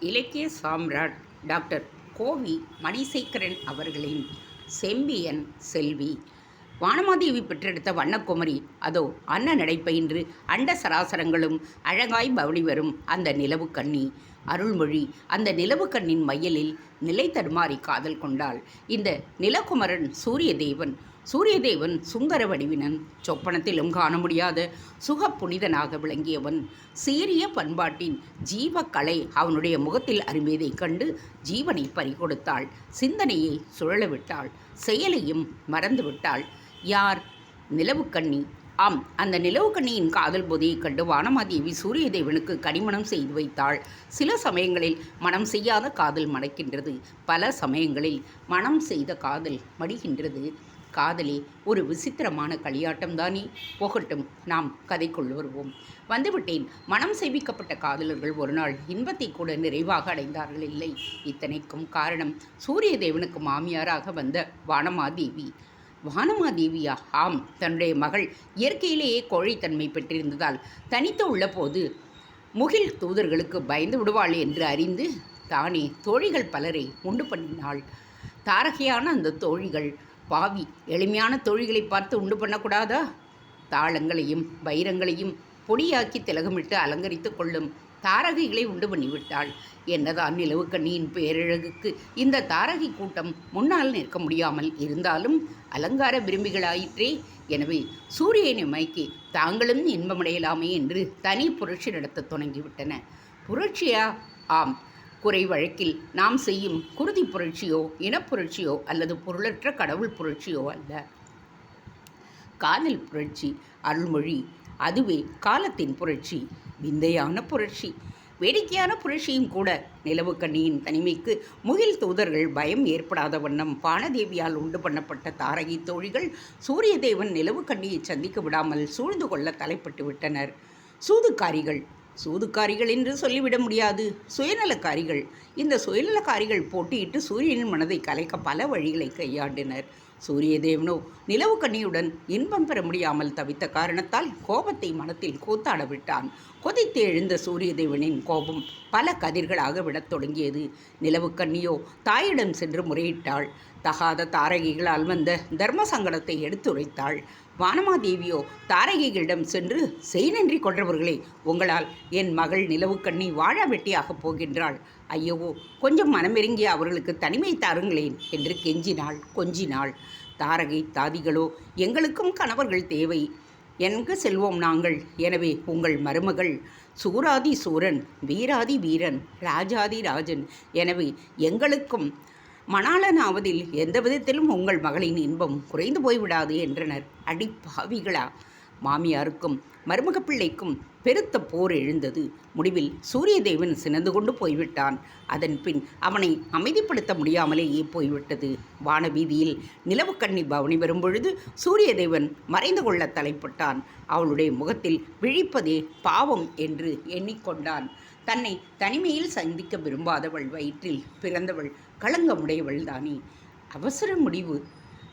இலக்கிய சாம்ராட் டாக்டர் கோவி மணிசேகரன் அவர்களின் செம்பியன் செல்வி. வானமாதேவி பெற்றெடுத்த வண்ணக்குமரி. அதோ அன்ன நடைப்பயின்று அண்ட சராசரங்களும் அழகாய் பவனி வரும் அந்த நிலவு கண்ணி. அருள்மொழி அந்த நிலவு கண்ணின் மையலில் நிலை தடுமாறி காதல் கொண்டாள். இந்த நிலகுமரன் சூரிய தேவன் சூரியதேவன் சுந்தர வடிவினன். சொப்பனத்திலும் காண முடியாத. சுக புனிதனாக விளங்கியவன். சீரிய பண்பாட்டின் ஜீவக்கலை அவனுடைய முகத்தில் அரும்பியதைக் கண்டு ஜீவனை பறிகொடுத்தாள். சிந்தனையை சுழல விட்டாள் செயலையும் மறந்துவிட்டாள். யார்? நிலவுக்கண்ணி ஆம் அந்த நிலவுக்கண்ணியின் காதல் போதையைக் கண்டு வானமாதேவி சூரியதேவனுக்கு கனிமணம் செய்து வைத்தாள். சில சமயங்களில் மனம் செய்யாத காதல் மடக்கின்றது பல சமயங்களில் மனம் செய்த காதல் மடிகின்றது. காதலே ஒரு விசித்திரமான களியாட்டம்தானே? போகட்டும் நாம் கதைக்குள் வருவோம். வந்துவிட்டேன். மனம் செய்விக்கப்பட்ட காதலர்கள் ஒரு நாள் இன்பத்தை கூட நிறைவாக அடைந்தார்கள் இல்லை. இத்தனைக்கும் காரணம் சூரிய தேவனுக்கு மாமியாராக வந்த வானமாதேவி. வானமாதேவியா? ஆம் தன்னுடைய மகள் இயற்கையிலேயே கோழைத்தன்மை பெற்றிருந்ததால் தனித்து உள்ள போது முகில் தூதர்களுக்கு பயந்து விடுவாள் என்று அறிந்து தானே தோழிகள் பலரை உண்டு பண்ணினாள். தாரகையான அந்த தோழிகள் பாவி எளிமையான தொழில்களை பார்த்து உண்டு பண்ணக்கூடாதா? தாளங்களையும் வைரங்களையும் பொடியாக்கி திலகமிட்டு அலங்கரித்து கொள்ளும் தாரகைகளை உண்டு பண்ணிவிட்டாள். என்னதான் நிலவுக்கண்ணியின் பேரழகுக்கு இந்த தாரகை கூட்டம் முன்னால் நிற்க முடியாமல் இருந்தாலும் அலங்கார விரும்பிகளாயிற்றே. எனவே சூரியனை மயக்கி தாங்களும் இன்பமடையலாமே என்று தனி புரட்சி நடத்த தொடங்கிவிட்டன. புரட்சியா? ஆம் குறை வழக்கில் நாம் செய்யும் குருதி புரட்சியோ இனப்புரட்சியோ அல்லது பொருளற்ற கடவுள் புரட்சியோ அல்ல. காதல் புரட்சி அருள்மொழி அதுவே காலத்தின் புரட்சி விந்தையான புரட்சி. வேடிக்கையான புரட்சியும் கூட நிலவுக்கண்ணியின் தனிமைக்கு முகில் தூதர்கள் பயம் ஏற்படாத வண்ணம் பானதேவியால் உண்டு பண்ணப்பட்ட தாரகி தோழிகள் சூரியதேவன் நிலவுக்கண்ணியை சந்திக்க விடாமல் சூழ்ந்து கொள்ள தலைப்பட்டு விட்டனர். சூதுக்காரிகள் சூதுக்காரிகள் என்று சொல்லிவிட முடியாது. சுயநலக்காரிகள். இந்த சுயநலக்காரிகள் போட்டியிட்டு சூரியனின் மனதை கலைக்க பல வழிகளை கையாண்டினர். சூரியதேவனோ நிலவு கண்ணியுடன் இன்பம் பெற முடியாமல் தவித்த காரணத்தால் கோபத்தை மனத்தில் கூத்தாட விட்டான். கொதித்து எழுந்த சூரியதேவனின் கோபம் பல கதிர்களாக விடத் தொடங்கியது. நிலவு கண்ணியோ தாயிடம் சென்று முறையிட்டாள். தகாத தாரகைகளால் வந்த தர்ம சங்கடத்தை எடுத்துரைத்தாள். வானமாதேவியோ தாரகைகளிடம் சென்று செய் நன்றி கொன்றவர்களே உங்களால் என் மகள் நிலவுக்கண்ணி வாழ வெட்டியாகப் போகின்றாள். ஐயோ கொஞ்சம் மனமிறங்கி அவர்களுக்கு தனிமை தாருங்களேன் என்று கெஞ்சினாள் கொஞ்சினாள். தாரகை தாதிகளோ எங்களுக்கும் கணவர்கள் தேவை. எங்கு செல்வோம் நாங்கள்? எனவே உங்கள் மருமகள் சூராதி சூரன் வீராதி வீரன் ராஜாதி ராஜன். எனவே எங்களுக்கும் மணாளனாவதில் எந்த விதத்திலும் உங்கள் மகளின் இன்பம் குறைந்து போய்விடாது என்றனர். அடிப்பாவிகளா? மாமியாருக்கும் மருமக பிள்ளைக்கும் பெருத்த போர் எழுந்தது. முடிவில் சூரியதேவன் சினந்து கொண்டு போய்விட்டான். அதன் பின் அவனை அமைதிப்படுத்த முடியாமலேயே போய்விட்டது. வானவீதியில் நிலவுக்கண்ணி பவனி வரும்பொழுது சூரியதேவன் மறைந்து கொள்ள தலைப்பட்டான். அவளுடைய முகத்தில் விழிப்பதே பாவம் என்று எண்ணிக்கொண்டான். தன்னை தனிமையில் சந்திக்க விரும்பாதவள் வயிற்றில் பிறந்தவள் களங்கமுடையவள் தானே. அவசர முடிவு.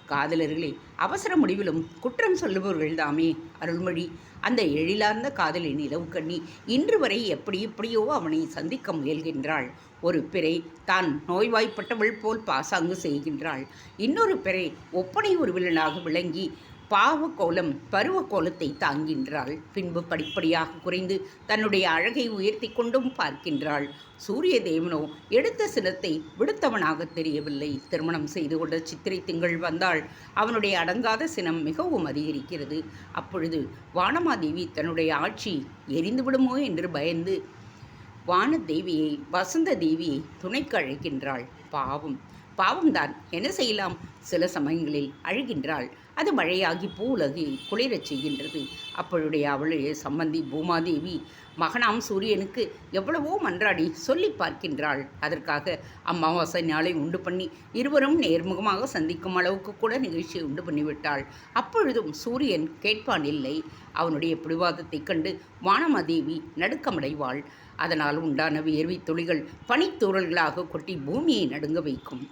காதலர்களே அவசர முடிவிலும் குற்றம் சொல்லுபவர்கள் தாமே அருள்மொழி. அந்த எழிலார்ந்த காதலி நிலவுக்கண்ணி இன்று வரை எப்படி எப்படியோ அவனை சந்திக்க முயல்கின்றாள். ஒரு பிறை தான் நோய்வாய்ப்பட்டவள் போல் பாசாங்கு செய்கின்றாள். இன்னொரு பிறை ஒப்பனை ஒரு விளங்கி பாவக்கோலம் கோலம் பருவ கோலத்தை தாங்கின்றாள் பின்பு படிப்படியாக குறைந்து தன்னுடைய அழகை உயர்த்தி கொண்டும் பார்க்கின்றாள். சூரிய தேவனோ எடுத்த சினத்தை விடுத்தவனாக தெரியவில்லை. திருமணம் செய்து கொண்ட சித்திரை திங்கள் வந்தால் அவனுடைய அடங்காத சினம் மிகவும் அதிகரிக்கிறது. அப்பொழுது வானமாதேவி தன்னுடைய ஆட்சி எரிந்து விடுமோ என்று பயந்து வானதேவியை வசந்த தேவியை துணைக்கு அழைக்கின்றாள். பாவம் பாவம்தான். என்ன செய்யலாம்? சில சமயங்களில் அழுகின்றாள். அது மழையாகி பூலகி குளிரச் செய்கின்றது. அப்பொழுடைய அவளுடைய சம்பந்தி பூமாதேவி மகனாம் சூரியனுக்கு எவ்வளவோ மன்றாடி சொல்லி பார்க்கின்றாள். அதற்காக அமாவாசை நாளை உண்டு பண்ணி இருவரும் நேர்முகமாக சந்திக்கும் அளவுக்கு கூட நிகழ்ச்சியை உண்டு பண்ணிவிட்டாள். அப்பொழுதும் சூரியன் கேட்பான் இல்லை அவனுடைய பிடிவாதத்தைக் கண்டு வானமாதேவி நடுக்கமடைவாள். அதனால் உண்டான வியர்வை துளிகள் பனித்தூரல்களாக கொட்டி பூமியை நடுங்க வைக்கும்.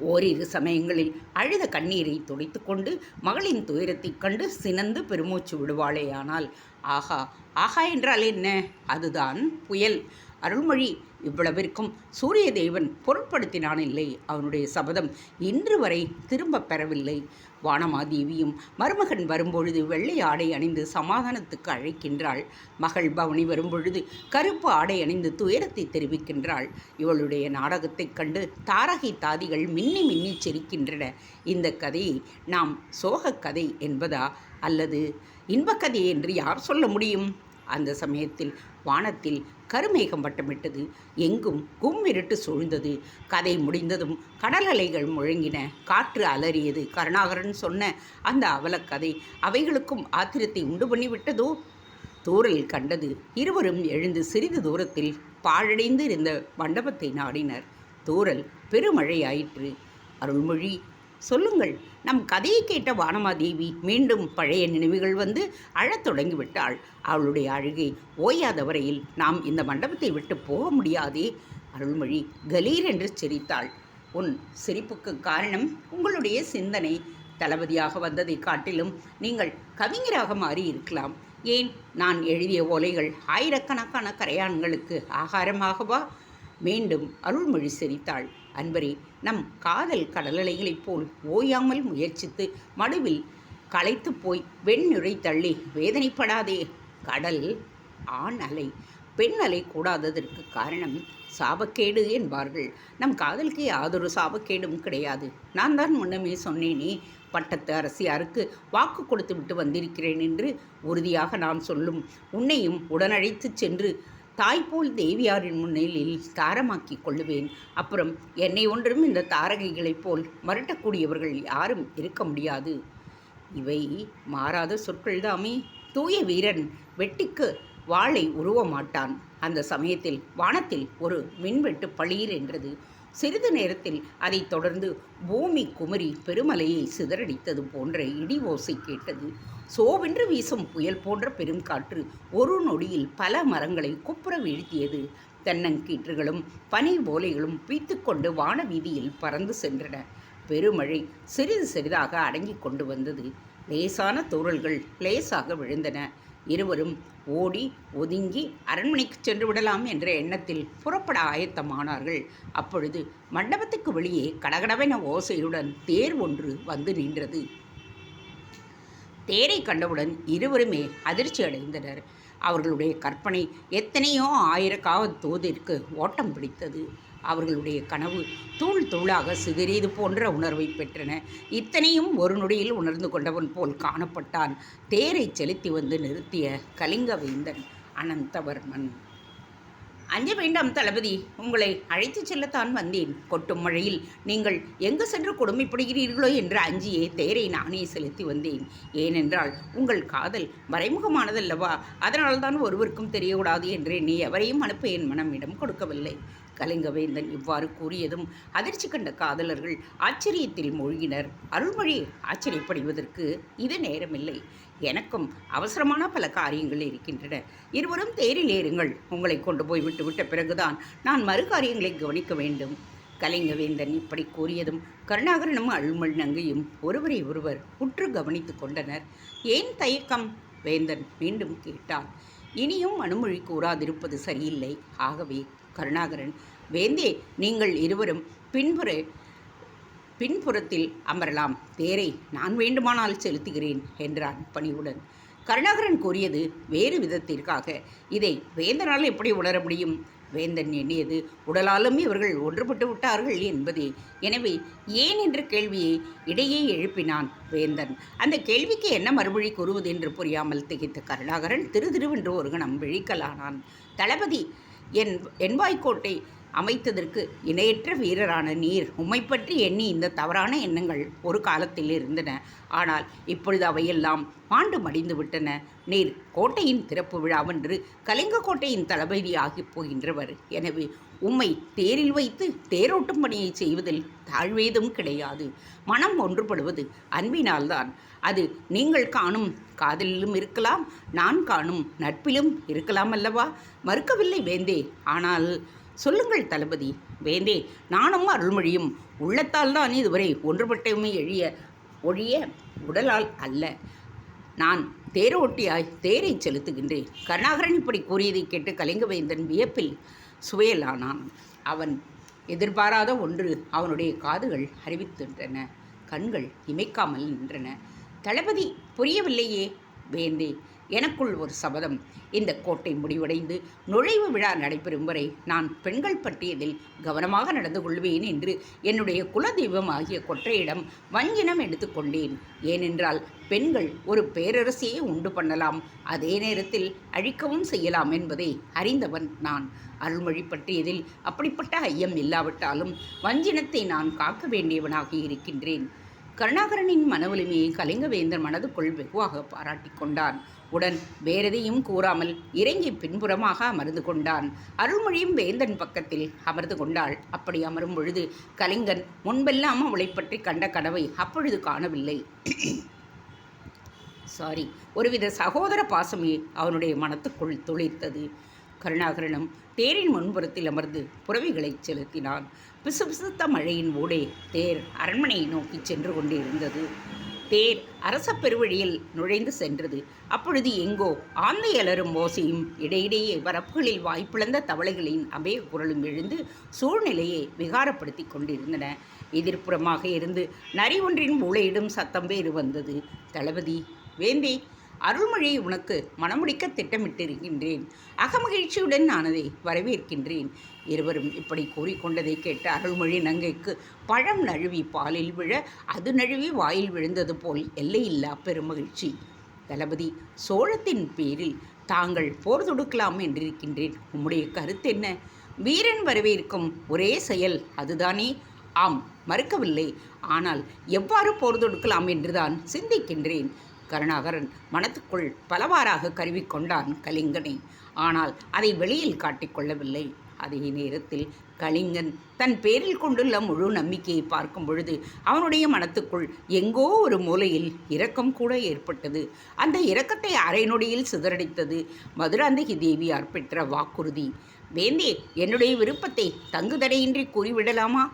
ஓரிரு சமயங்களில் அழுத கண்ணீரை துடைத்து கொண்டு மகளின் துயரத்தைக் கண்டு சினந்து பெருமூச்சு விடுவாளேயானால் ஆஹா ஆஹா என்றால் என்ன? அதுதான் புயல். அருள்மொழி இவ்வளவிற்கும் சூரிய தேவன் பொருட்படுத்தினான் இல்லை. அவனுடைய சபதம் இன்று வரை திரும்பப் பெறவில்லை. வானமாதேவியும் மருமகன் வரும்பொழுது வெள்ளை ஆடை அணிந்து சமாதானத்துக்கு அழைக்கின்றாள். மகள் பவனி வரும்பொழுது கருப்பு ஆடை அணிந்து துயரத்தை தெரிவிக்கின்றாள். இவளுடைய நாடகத்தைக் கண்டு தாரகை தாதிகள் மின்னி மின்னி சிரிக்கின்றன. இந்த கதையை நாம் சோகக் கதை என்பதா? அல்லது இன்பக்கதை என்று யார் சொல்ல முடியும்? அந்த சமயத்தில் வானத்தில் கருமேகம் வட்டமிட்டது. எங்கும் கும்மிருட்டு சூழ்ந்தது. கதை முடிந்ததும் கடல் அலைகள் முழங்கின. காற்று அலறியது. கருணாகரன் சொன்ன அந்த அவலக்கதை அவைகளுக்கும் ஆத்திரத்தை உண்டு பண்ணிவிட்டதோ? தூரல் கண்டது. இருவரும் எழுந்து சிறிது தூரத்தில் பாழடைந்து இருந்த மண்டபத்தை நாடினர். தூரல் பெருமழையாயிற்று. அருள்மொழி சொல்லுங்கள். நம் கதையை கேட்ட வானமாதேவி மீண்டும் பழைய நினைவுகள் வந்து அழத் தொடங்கிவிட்டாள். அவளுடைய அழுகை ஓயாத வரையில் நாம் இந்த மண்டபத்தை விட்டு போக முடியாதே. அருள்மொழி கலீர் என்று சிரித்தாள். உன் சிரிப்புக்கு காரணம் உங்களுடைய சிந்தனை. தளபதியாக வந்ததை காட்டிலும் நீங்கள் கவிஞராக மாறி இருக்கலாம். ஏன்? நான் எழுதிய ஓலைகள் ஆயிரக்கணக்கான கரையான்களுக்கு ஆகாரமாகவா? மீண்டும் அருள்மொழி சிரித்தாள். அன்பரே நம் காதல் கடலலைகளைப் போல் ஓயாமல் முயற்சித்து மடுவில் களைத்து போய் வெண்ணுரை தள்ளி வேதனைப்படாதே. கடல் ஆண் அலை பெண் அலை கூடாததற்கு காரணம் சாபக்கேடு என்பார்கள். நம் காதலுக்கு யாதொரு சாபக்கேடும் கிடையாது. நான் தான் முன்னமே சொன்னேனே பட்டத்து அரசியாருக்கு வாக்கு கொடுத்து விட்டு வந்திருக்கிறேன் என்று உறுதியாக நான் சொல்லும். உன்னையும் உடனழைத்துச் சென்று தாய்போல் தேவியாரின் முன்னிலையில் தாரமாக்கி கொள்ளுவேன். அப்புறம் என்னை ஒன்றும் இந்த தாரகைகளைப் போல் மரட்டக்கூடியவர்கள் யாரும் இருக்க முடியாது. இவை மாறாத சொற்கள்தாமே. தூய வீரன் வெட்டிக்கு வாளை உருவ மாட்டான் அந்த சமயத்தில் வானத்தில் ஒரு மின்வெட்டு பளீர் என்றது. சிறிது நேரத்தில் அதைத் தொடர்ந்து பூமி குமரி பெருமலையை சிதறடித்தது போன்ற இடி ஓசை கேட்டது. சோவென்று வீசும் புயல் போன்ற பெரும் காற்று ஒரு நொடியில் பல மரங்களை குப்புற வீழ்த்தியது. தென்னங்கீற்றுகளும் பனி ஓலைகளும் பீத்துக்கொண்டு வான வீதியில் பறந்து சென்றன. பெருமழை சிறிது சிறிதாக அடங்கி கொண்டு வந்தது. லேசான தூரல்கள் லேசாக விழுந்தன. இருவரும் ஓடி ஒதுங்கி அரண்மனைக்கு சென்று விடலாம் என்ற எண்ணத்தில் புறப்பட ஆயத்தமானார்கள். அப்பொழுது மண்டபத்துக்கு வெளியே கடகடவென ஓசையுடன் தேர் ஒன்று வந்து நின்றது. தேரை கண்டவுடன் இருவருமே அதிர்ச்சி அடைந்தனர். அவர்களுடைய கற்பனை எத்தனையோ ஆயிரக்காவது தூதிற்கு ஓட்டம் பிடித்தது. அவர்களுடைய கனவு தூள் தூளாக சிதறியது போன்ற உணர்வை பெற்றன. இத்தனையும் ஒரு நொடியில் உணர்ந்து கொண்டவன் போல் காணப்பட்டான். தேரை செலுத்தி வந்து நிறுத்திய கலிங்கவேந்தன் அனந்தவர்மன். அஞ்ச வேண்டாம் தளபதி உங்களை அழைத்துச் செல்லத்தான் வந்தேன். கொட்டும் மழையில் நீங்கள் எங்கு சென்று கொடுமைப்படுகிறீர்களோ என்று அஞ்சியே தேரை நானே செலுத்தி வந்தேன். ஏனென்றால் உங்கள் காதல் மறைமுகமானதல்லவா? அதனால்தான் ஒருவருக்கும் தெரியக்கூடாது என்று நீ எவரையும் அனுப்ப என் மனம் இடம் கொடுக்கவில்லை. கலிங்கவேந்தன் இவ்வாறு கூறியதும் அதிர்ச்சி கண்ட காதலர்கள் ஆச்சரியத்தில் மூழ்கினர். அருள்மொழி ஆச்சரியப்படுவதற்கு இது நேரமில்லை. எனக்கும் அவசரமான பல காரியங்கள் இருக்கின்றன. இருவரும் தேரில் ஏறுங்கள். உங்களை கொண்டு போய் விட்டுவிட்ட பிறகுதான் நான் மறு காரியங்களை கவனிக்க வேண்டும். கலிங்கவேந்தன் இப்படி கூறியதும் கருணாகரனும் அருள்மொழி நங்கையும் ஒருவரை ஒருவர் உற்று கவனித்து கொண்டனர். ஏன் தயக்கம்? வேந்தன் மீண்டும் கேட்டான். இனியும் மனுமொழி கூறாதிருப்பது சரியில்லை. ஆகவே கருணாகரன் வேந்தே நீங்கள் இருவரும் பின்புற பின்புறத்தில் அமரலாம். தேரை நான் வேண்டுமானால் செலுத்துகிறேன் என்றான் பணிவுடன். கருணாகரன் கூறியது வேறு விதத்திற்காக. இதை வேந்தனால் எப்படி உணர முடியும்? வேந்தன் எண்ணியது உடலாலும் இவர்கள் ஒன்றுபட்டு விட்டார்கள் என்பதே. எனவே ஏன் என்ற கேள்வியை இடையே எழுப்பினான் வேந்தன். அந்த கேள்விக்கு என்ன மறுமொழி கூறுவது என்று புரியாமல் திகைத்த கருணாகரன் திரு திருவென்று ஒரு கணம் விழிக்கலானான். தளபதி என் என்வாய்க்கோட்டை அமைத்ததற்கு இணையற்ற வீரரான நீர் உம்மை பற்றி எண்ணி இந்த தவறான எண்ணங்கள் ஒரு காலத்தில் இருந்தன. ஆனால் இப்பொழுது அவையெல்லாம் மாண்டு மடிந்து விட்டன. நீர் கோட்டையின் திறப்பு விழாவென்று கலிங்க கோட்டையின் தளபதி ஆகிப் போகின்றவர். எனவே உம்மை தேரில் வைத்து தேரோட்டும் பணியை செய்வதில் தாழ்வேதும் கிடையாது. மனம் ஒன்றுபடுவது அன்பினால்தான். அது நீங்கள் காணும் காதலிலும் இருக்கலாம் நான் காணும் நட்பிலும் இருக்கலாம் அல்லவா? மறுக்கவில்லை வேந்தே. ஆனால் சொல்லுங்கள் தளபதி. வேந்தே நானும் அருள்மொழியும். உள்ளத்தால் தான் இதுவரை ஒன்றுபட்டமே எழிய ஒழிய உடலால் அல்ல. நான் தேரோட்டியாய் தேரை செலுத்துகின்றேன். கருணாகரன் இப்படி கூறியதை கேட்டு கலிங்கவேந்தன் வியப்பில் சுவையலானான். அவன் எதிர்பாராத ஒன்று அவனுடைய காதுகள் அறிவித்தின்றன கண்கள் இமைக்காமல் நின்றன. தளபதி புரியவில்லையே. வேந்தே எனக்குள் ஒரு சபதம். இந்த கோட்டை முடிவடைந்து நுழைவு விழா நடைபெறும் வரை நான் பெண்கள் பட்டியலில் கவனமாக நடந்து கொள்வேன் என்று என்னுடைய குலதெய்வம் ஆகிய கொற்றையிடம் வஞ்சினம் எடுத்துக்கொண்டேன் ஏனென்றால் பெண்கள் ஒரு பேரரசையே உண்டு பண்ணலாம். அதே நேரத்தில் அழிக்கவும் செய்யலாம் என்பதை அறிந்தவன் நான். அருள்மொழி பற்றியதில் அப்படிப்பட்ட ஐயம் இல்லாவிட்டாலும் வஞ்சினத்தை நான் காக்க வேண்டியவனாக இருக்கின்றேன். கருணாகரனின் மனவலிமையை கலிங்கவேந்தர் மனதுக்குள் வெகுவாக பாராட்டி கொண்டான். உடன் வேறெதையும் கூறாமல் இறங்கி பின்புறமாக அமர்ந்து கொண்டான். அருள்மொழியும் வேந்தன் பக்கத்தில் அமர்ந்து கொண்டாள். அப்படி அமரும் பொழுது கலிங்கன் முன்பெல்லாம் அவளை பற்றி கண்ட கனவை அப்பொழுது காணவில்லை. சாரி ஒருவித சகோதர பாசமே அவனுடைய மனத்துக்குள் துளிர்த்தது. கருணாகரனும் தேரின் முன்புறத்தில் அமர்ந்து புறவிகளை செலுத்தினான். பிசுபிசுத்த மழையின் ஊடே தேர் அரண்மனையை நோக்கி சென்று கொண்டிருந்தது. தேர் அரச பெருவழியில் நுழைந்து சென்றது. அப்பொழுது எங்கோ ஆந்தை அலரும் ஓசையும் இடையிடையே வரப்புகளில் வாய்ப்பிழந்த தவளைகளின் அபய குரலும் எழுந்து சூழ்நிலையை விகாரப்படுத்தி கொண்டிருந்தன. எதிர்ப்புறமாக இருந்து நரி ஒன்றின் மூளையிடும் சத்தம் வேறு வந்தது. தளபதி வேந்தே அருள்மொழியை உனக்கு மனமுடிக்க திட்டமிட்டிருக்கின்றேன். அகமகிழ்ச்சியுடன் நான் அதை வரவேற்கின்றேன். இருவரும் இப்படி கூறிக்கொண்டதை கேட்ட அருள்மொழி நங்கைக்கு பழம் நழுவி பாலில் விழ அது நழுவி வாயில் விழுந்தது போல் எல்லையில்லா பெருமகிழ்ச்சி. தளபதி சோழத்தின் பேரில் தாங்கள் போர் தொடுக்கலாம் என்றிருக்கின்றேன். உம்முடைய கருத்து என்ன? வீரன் வரவேற்கும் ஒரே செயல் அதுதானே? ஆம் மறுக்கவில்லை. ஆனால் எவ்வாறு போர் தொடுக்கலாம் என்றுதான் சிந்திக்கின்றேன். கருணாகரன் மனத்துக்குள் பலவாறாக கருவிக்கொண்டான் கலிங்கனை. ஆனால் அதை வெளியில் காட்டிக்கொள்ளவில்லை அதே நேரத்தில் கலிங்கன் தன் பேரில் கொண்டுள்ள முழு நம்பிக்கையை பார்க்கும் பொழுது அவனுடைய மனத்துக்குள் எங்கோ ஒரு மூலையில் இரக்கம் கூட ஏற்பட்டது. அந்த இரக்கத்தை அரை நொடியில் சிதறடித்தது மதுராந்தகி தேவியார் பெற்ற வாக்குறுதி. வேந்தே என்னுடைய விருப்பத்தை தங்குதடையின்றி கூறிவிடலாமா?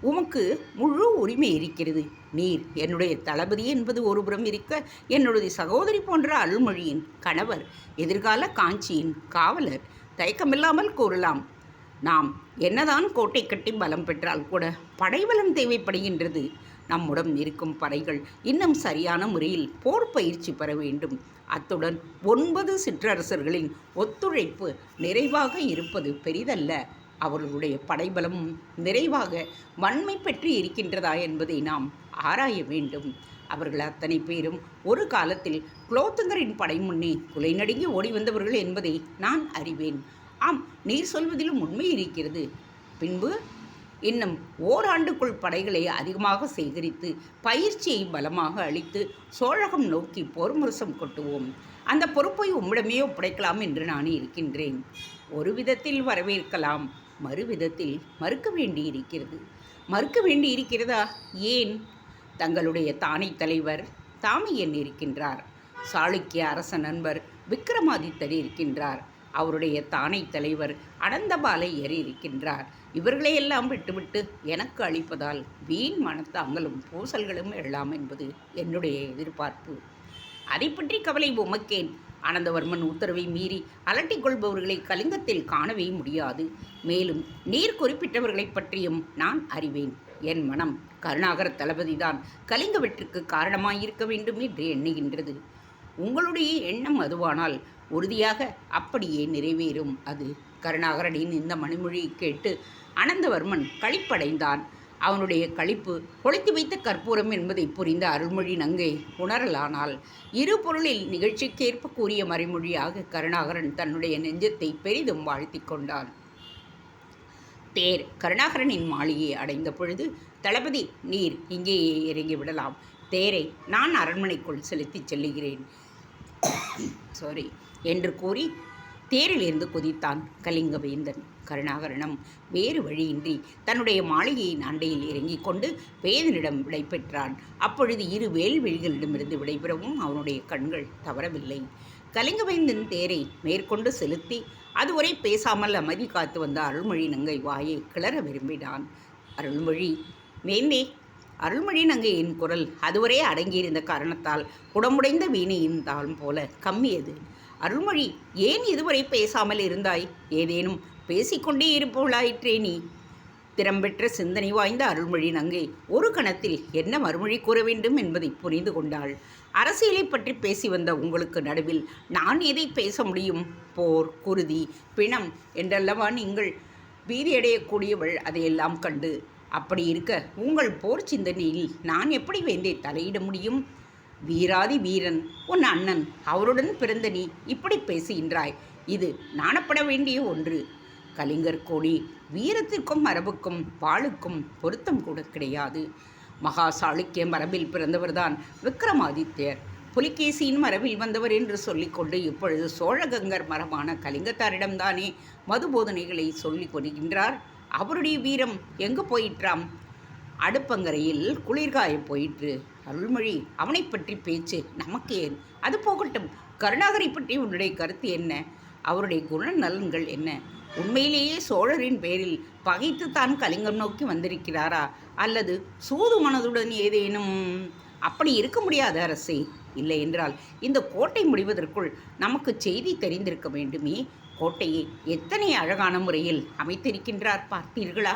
உமக்கு முழு உரிமை இருக்கிறது. நீர் என்னுடைய தளபதி என்பது ஒருபுறம் இருக்க என்னுடைய சகோதரி போன்ற அருள்மொழியின் கணவர் எதிர்கால காஞ்சியின் காவலர். தயக்கமில்லாமல் கூறலாம். நாம் என்னதான் கோட்டை கட்டி பலம் பெற்றால் கூட படைபலம் தேவைப்படுகின்றது. நம்முடன் இருக்கும் படைகள் இன்னும் சரியான முறையில் போர் பயிற்சி பெற வேண்டும். அத்துடன் ஒன்பது சிற்றரசர்களின் ஒத்துழைப்பு நிறைவாக இருப்பது பெரிதல்ல. அவர்களுடைய படைபலமும் நிறைவாக வன்மை பெற்று இருக்கின்றதா என்பதை நாம் ஆராய வேண்டும். அவர்கள் அத்தனை பேரும் ஒரு காலத்தில் குலோத்துங்கரின் படை முன்னே குலை நடுங்கி ஓடி வந்தவர்கள் என்பதை நான் அறிவேன். ஆம் நீர் சொல்வதிலும் உண்மை இருக்கிறது. பின்பு இன்னும் ஓராண்டுக்குள் படைகளை அதிகமாக சேகரித்து பயிற்சியை பலமாக அளித்து சோழகம் நோக்கி போர் முரசம் கொட்டுவோம். அந்த பொறுப்பை உம்மிடமே ஒப்படைக்கலாம் என்று நான் இருக்கின்றேன். ஒரு விதத்தில் வரவேற்கலாம். மறுவிதத்தில் மறுக்க வேண்டி இருக்கிறது மறுக்க வேண்டி இருக்கிறதா ஏன்? தங்களுடைய தானை தலைவர் தாமியன் இருக்கின்றார். சாளுக்கிய அரச நண்பர் விக்ரமாதித்தர் இருக்கின்றார். அவருடைய தானை தலைவர் அனந்தபாலையர் இருக்கின்றார். இவர்களையெல்லாம் விட்டுவிட்டு எனக்கு அளிப்பதால் வீண் மனத்தாங்களும் பூசல்களும் எழலாம் என்பது என்னுடைய எதிர்பார்ப்பு. அதை பற்றி கவலை உமக்கேன். ஆனந்தவர்மன் உத்தரவை மீறி அலட்டிக் கொள்பவர்களை கலிங்கத்தில் காணவே முடியாது. மேலும் நீர் குறிப்பிட்டவர்களை பற்றியும் நான் அறிவேன். என் மனம் கருணாகர தளபதிதான். கலிங்க வெற்றிக்கு காரணமாயிருக்க வேண்டும் என்று எண்ணுகின்றது. உங்களுடைய எண்ணம் அதுவானால் உறுதியாக அப்படியே நிறைவேறும். அது கருணாகரனின் இந்த மணிமொழியை கேட்டு அனந்தவர்மன் களிப்படைந்தான். அவனுடைய கழிப்பு கொளுத்தி வைத்த கற்பூரம் என்பதை புரிந்த அருள்மொழி நங்கை உணரலானால் இரு பொருளில் நிகழ்ச்சிக்கேற்ப கூறிய மறைமொழியாக கருணாகரன் தன்னுடைய நெஞ்சத்தை பெரிதும் வாழ்த்தி கொண்டான். தேர் கருணாகரனின் மாளிகையை அடைந்த பொழுது தளபதி நீர் இங்கேயே இறங்கி விடலாம். தேரை நான் அரண்மனைக்குள் செலுத்திச் செல்லுகிறேன். சாரி என்று கூறி தேரிலிருந்து குதித்தான் கலிங்கவேந்தன். கருணாகரணம் வேறு வழியின்றி தன்னுடைய மாளிகையின் அண்டையில் இறங்கிக் கொண்டு வேதனிடம் விடை பெற்றான் அப்பொழுது இரு வேல்வெளிகளிடமிருந்து விடைபெறவும் அவனுடைய கண்கள் தவறவில்லை. கலிங்கவேந்தன் தேரை மேற்கொண்டு செலுத்தி அதுவரை பேசாமல் அமைதி காத்து வந்த அருள்மொழி நங்கை வாயை கிளற விரும்பினான். அருள்மொழி வேந்தே அருள்மொழி நங்கையின் குரல் அதுவரை அடங்கியிருந்த காரணத்தால் குடமுடைந்த வீணையின் தாளம் போல கம்மியது. அருள்மொழி ஏன் இதுவரை பேசாமல் இருந்தாய்? ஏதேனும் பேசிக்கொண்டே இருப்பவளாயிற்றே நீ. திறம்பெற்ற சிந்தனை வாய்ந்த அருள்மொழி நங்கை ஒரு கணத்தில் என்ன மறுமொழி கூற வேண்டும் என்பதை புரிந்து கொண்டாள். அரசியலை பற்றி பேசி வந்த உங்களுக்கு நடுவில் நான் எதை பேச முடியும்? போர் குருதி பிணம் என்றல்லவா நீங்கள் பீதியடையக்கூடியவள் அதையெல்லாம் கண்டு. அப்படி இருக்க உங்கள் போர் சிந்தனையில் நான் எப்படி வேந்தே தலையிட முடியும்? வீராதி வீரன் உன் அண்ணன் அவருடன் பிறந்த நீ இப்படி பேசுகின்றாய். இது நாணப்பட வேண்டிய ஒன்று. கலிங்கர் கோடி வீரத்திற்கும் மரபுக்கும் பாலுக்கும் பொருத்தம் கூட கிடையாது. மகா சாளுக்கிய மரபில் பிறந்தவர்தான் விக்ரமாதித்யர். புலிகேசியின் மரபில் வந்தவர் என்று சொல்லிக்கொண்டு இப்பொழுது சோழகங்கர் மரபான கலிங்கத்தாரிடம்தானே மது போதனைகளை சொல்லிக் கொள்கின்றார். அவருடைய வீரம் எங்கு போயிற்றாம்? அடுப்பங்கரையில் குளிர்காய போயிற்று. அருள்மொழி அவனை பற்றி பேச்சு நமக்கு ஏன்? அது போகட்டும். கருணாகரை பற்றி உன்னுடைய கருத்து என்ன? அவருடைய குணநலன்கள் என்ன? உண்மையிலேயே சோழரின் பேரில் பகைத்து தான் கலிங்கம் நோக்கி வந்திருக்கிறாரா? அல்லது சூது மனதுடன் ஏதேனும்? அப்படி இருக்க முடியாது அரசே. இல்லை என்றால் இந்த கோட்டை முடிவதற்குள் நமக்கு செய்தி தெரிந்திருக்க வேண்டுமே. கோட்டையை எத்தனை அழகான முறையில் அமைத்திருக்கின்றார் பார்த்தீர்களா?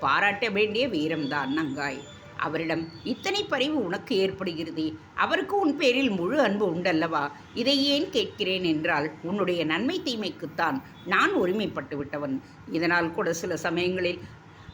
பாராட்ட வேண்டிய வீரம்தான் நங்காய். அவரிடம் இத்தனை பரிவு உனக்கு ஏற்படுகிறதே? அவருக்கு உன் பேரில் முழு அன்பு உண்டல்லவா? இதை ஏன் கேட்கிறேன் என்றால் உன்னுடைய நன்மை தீமைக்குத்தான் நான் உரிமைப்பட்டு விட்டவன். இதனால் கூட சில சமயங்களில்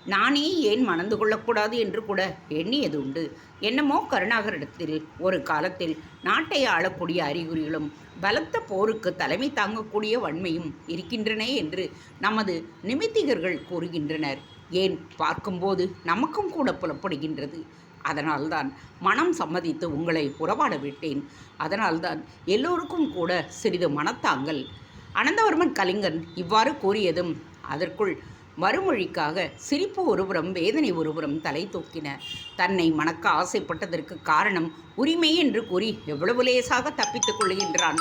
நானே ஏன் மணந்து கொள்ளக்கூடாது என்று கூட எண்ணியது உண்டு. என்னமோ கருணாகரிடத்தில் ஒரு காலத்தில் நாட்டை ஆளக்கூடிய அறிகுறிகளும் பலத்த போருக்கு தலைமை தாங்கக்கூடிய வன்மையும் இருக்கின்றன என்று நமது நிமித்திகர்கள் கூறுகின்றனர். ஏன் பார்க்கும்போது நமக்கும் கூட புலப்படுகின்றது? அதனால்தான் மனம் சம்மதித்து உங்களை உறவாட விட்டேன். அதனால்தான் எல்லோருக்கும் கூட சிறிது மனத்தாங்கல். அனந்தவர்மன் கலிங்கன் இவ்வாறு கூறியதும் அதற்குள் மறுமொழிக்காக சிரிப்பு ஒருபுறம் வேதனை ஒருபுறம் தலை தூக்கின. தன்னை மணக்க ஆசைப்பட்டதற்கு காரணம் உரிமை என்று கூறி எவ்வளவு லேசாக தப்பித்துக் கொள்கின்றான்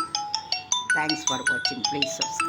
தேங்க்ஸ் ஃபார் வாட்சிங் ப்ளீஸ் சப்ஸ்கிரைப்